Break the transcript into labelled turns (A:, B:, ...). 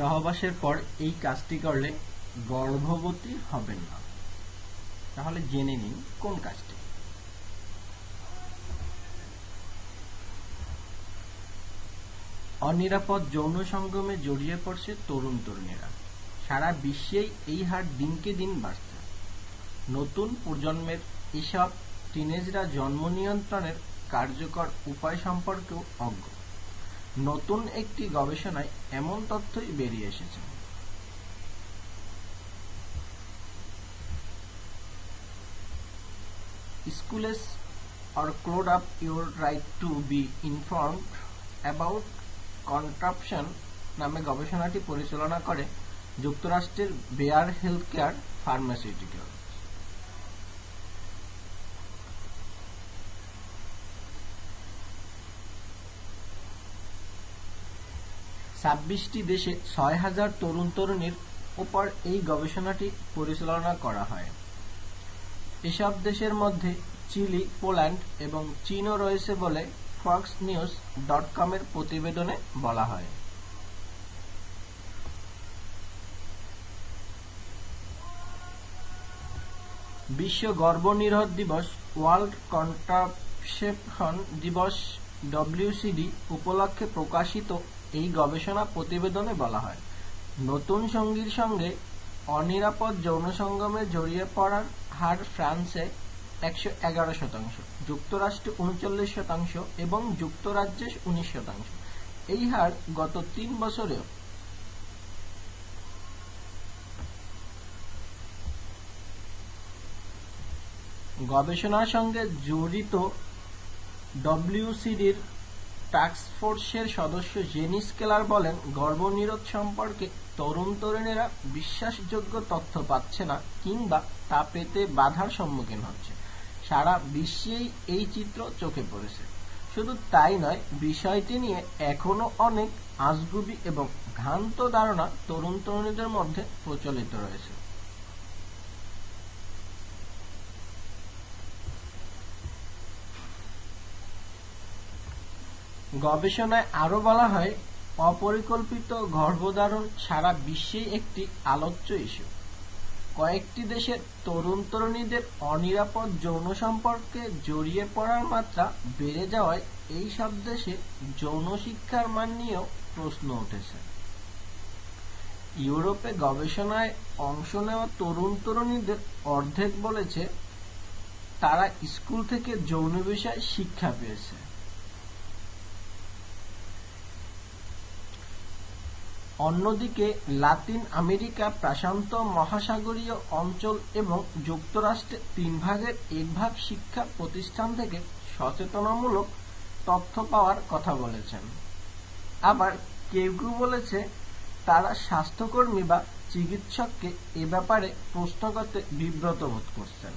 A: সহবাসের পর এই কাজটি করলে গর্ভবতী হবেন না। তাহলে জেনে নিন কোন কাজটি। অনিরাপদ যৌন সঙ্গমে জড়িয়ে পড়ছে তরুণ তরুণীরা। সারা বিশ্বেই এই হার দিনকে দিন বাড়ছে। নতুন প্রজন্মের এসব টিনেজরা জন্ম নিয়ন্ত্রণের কার্যকর উপায় সম্পর্কেও অজ্ঞ। নতুন একটি গবেষণায় এমন তথ্যই বেরিয়ে এসেছে। schools or close up your right to be informed about contraption নামে গবেষণাটি পরিচালনা করে যুক্তরাষ্ট্রের বেয়ার হেলথ কেয়ার ফার্মাসিউটিক্যাল। ছাব্বিশটি দেশে ছয় হাজার তরুণ তরুণীর উপর এই গবেষণাটি পরিচালনা করা হয়। এসব দেশের মধ্যে চিলি, পোল্যান্ড এবং চীনও রয়েছে বলে ফক্স নিউজ ডট কমের প্রতিবেদনে বলা হয়। বিশ্ব গর্ভনিরোধ দিবস ওয়ার্ল্ড কন্ট্রাসেপশন দিবস, ডব্লিউসিডি, উপলক্ষে প্রকাশিত এই গবেষণা প্রতিবেদনে বলা হয়। নতুন সঙ্গীর সঙ্গে অনিরাপদ যৌন সঙ্গমে জড়িয়ে পড়ার হার ফ্রান্সে একশো এগারো শতাংশ, যুক্তরাষ্ট্রে উনচল্লিশ শতাংশ এবং যুক্তরাজ্যে উনিশ শতাংশ। এই হার গত তিন বছরেও গবেষণার সঙ্গে জড়িত ডব্লিউসিডির টাস্কফোর্সের সদস্য জেনিস কেলার বলেন, গর্ভনিরোধ সম্পর্কে তরুণ তরুণীরা বিশ্বাসযোগ্য তথ্য পাচ্ছে না কিংবা তা পেতে বাধার সম্মুখীন হচ্ছে। সারা বিশ্বেই এই চিত্র চোখে পড়েছে। শুধু তাই নয়, বিষয়টি নিয়ে এখনও অনেক আজগুবি এবং ভ্রান্ত ধারণা তরুণ তরুণীদের মধ্যে প্রচলিত রয়েছে। গবেষণায় আরও বলা হয়, অপরিকল্পিত গর্ভধারণ সারা বিশ্বেই একটি আলোচ্য ইস্যু। কয়েকটি দেশের তরুণ তরুণীদের অনিরাপদ যৌন সম্পর্কে জড়িয়ে পড়ার মাত্রা বেড়ে যাওয়ায় এই সব দেশে যৌন শিক্ষার মান নিয়েও প্রশ্ন উঠেছে। ইউরোপে গবেষণায় অংশ নেওয়া তরুণ তরুণীদের অর্ধেক বলেছে, তারা স্কুল থেকে যৌন বিষয়ে শিক্ষা পেয়েছে। অন্যদিকে লাতিন আমেরিকা প্রশান্ত মহাসাগরীয় অঞ্চল এবং যুক্তরাষ্ট্রে তিন ভাগের এক ভাগ শিক্ষা প্রতিষ্ঠান থেকে সচেতনামূলক তথ্য পাওয়ার কথা বলেছেন। আবার কেউ কেউ বলেছে, তারা স্বাস্থ্যকর্মী বা চিকিৎসককে এ ব্যাপারে প্রশ্ন করতে বিব্রত বোধ করছেন।